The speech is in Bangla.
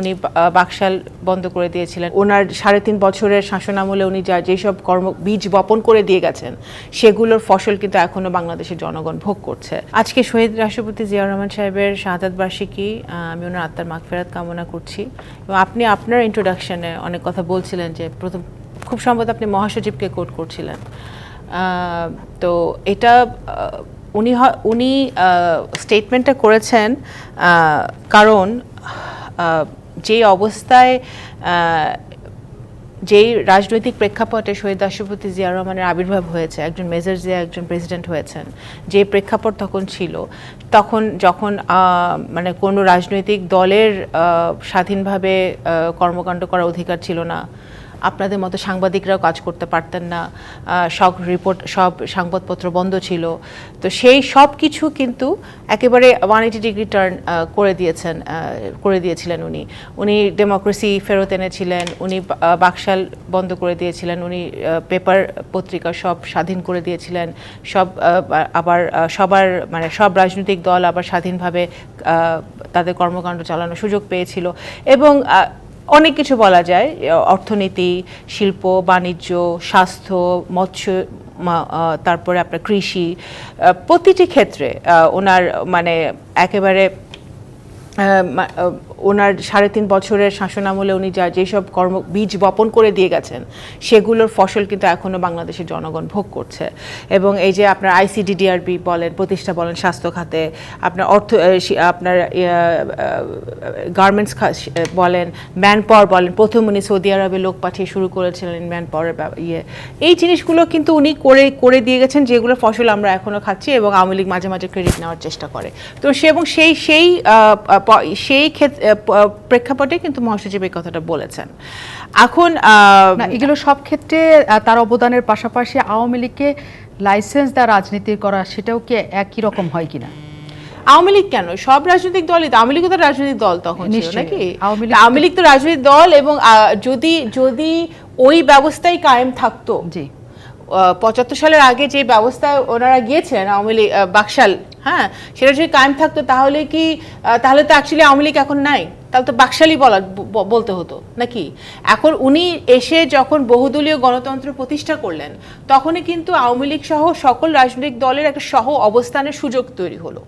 উনি বাকশাল বন্ধ করে দিয়েছিলেন। ওনার সাড়ে তিন বছরের শাসনামলে উনি যা যেসব কর্ম, বীজ বপন করে দিয়ে গেছেন, সেগুলোর ফসল কিন্তু এখনও বাংলাদেশের জনগণ ভোগ করছে। আজকে শহীদ রাষ্ট্রপতি জিয়াউর রহমান সাহেবের শাহাদাত বার্ষিকী আমি ওনার আত্মার মাগফেরাত কামনা করছি। এবং আপনি আপনার ইন্ট্রোডাকশনে অনেক কথা বলছিলেন যে প্রথম, খুব সম্ভবত আপনি মহাসচিবকে কোট করছিলেন। তো এটা উনি উনি স্টেটমেন্টটা করেছেন কারণ যে অবস্থায় যেই রাজনৈতিক প্রেক্ষাপটে শহীদ রাষ্ট্রপতি জিয়াউর রহমানের আবির্ভাব হয়েছে, একজন মেজর জিয়া, একজন প্রেসিডেন্ট হয়েছেন, যে প্রেক্ষাপট তখন ছিল, তখন যখন মানে কোনো রাজনৈতিক দলের স্বাধীনভাবে কর্মকাণ্ড করার অধিকার ছিল না আপনাদের মতো সাংবাদিকরাও কাজ করতে পারতেন না। সব রিপোর্ট সব সংবাদপত্র বন্ধ ছিল। তো সেই সব কিছু কিন্তু একেবারে ওয়ান এইটি ডিগ্রি টার্ন করে দিয়েছেন করে দিয়েছিলেন উনি। উনি ডেমোক্রেসি ফেরত এনেছিলেন, উনি বাকশাল বন্ধ করে দিয়েছিলেন, উনি পেপার পত্রিকা সব স্বাধীন করে দিয়েছিলেন। সব আবার সবার মানে সব রাজনৈতিক দল আবার স্বাধীনভাবে তাদের কর্মকাণ্ড চালানোর সুযোগ পেয়েছিল। এবং অনেক কিছু বলা যায়, অর্থনীতি, শিল্প, বাণিজ্য, স্বাস্থ্য, মৎস্য তারপরে আপনার কৃষি প্রতিটি ক্ষেত্রে ওনার মানে একেবারে ওনার সাড়ে তিন বছরের শাসনামলে উনি যা, যেসব কর্ম, বীজ বপন করে দিয়ে গেছেন, সেগুলোর ফসল কিন্তু এখনও বাংলাদেশের জনগণ ভোগ করছে। এবং এই যে আপনার আইসিডিডিআরবি বলেন, প্রতিষ্ঠা বলেন স্বাস্থ্য খাতে, আপনার অর্থ আপনার গার্মেন্টস বলেন ম্যান পাওয়ার বলেন, প্রথম উনি সৌদি আরবে লোক পাঠিয়ে শুরু করেছিলেন ম্যান পাওয়ারের ইয়ে। এই জিনিসগুলো কিন্তু উনি করে করে দিয়ে গেছেন, যেগুলো ফসল আমরা এখনও খাচ্ছি এবং আওয়ামী লীগ মাঝে মাঝে ক্রেডিট নেওয়ার চেষ্টা করে। তো সে, এবং সেই সেই সেই প্রেক্ষাপটে কিন্তু মহাসচিব এই কথাটা বলেছেন। এখন এগুলো সব ক্ষেত্রে তার অবদানের পাশাপাশি আওয়ামী লীগকে লাইসেন্স দেওয়া রাজনীতি করা সেটাও কি একই রকম হয় কিনা? আওয়ামী লীগ কেন? সব রাজনৈতিক দলই তো আওয়ামী লীগ তো রাজনৈতিক দল তখন ছিল নাকি? আওয়ামী লীগ তা রাজনৈতিক দল এবং আহ, যদি যদি ওই ব্যবস্থাই কায়েম থাকতো জি। পঁচাত্তর সালের আগে যে ব্যবস্থায় ওনারা গিয়েছেন আওয়ামী লীগ বাকশাল হ্যাঁ সেটা যদি কায়েম থাকতো তাহলে কি তাহলে তো অ্যাকচুয়ালি আওয়ামী লীগ এখন নাই। তাহলে তো বাকশালই বলা বলতে হতো, নাকি? এখন উনি এসে যখন বহুদলীয় গণতন্ত্র প্রতিষ্ঠা করলেন, তখনই কিন্তু আওয়ামী লীগ সহ সকল রাজনৈতিক দলের একটা সহ অবস্থানের সুযোগ তৈরি হলো।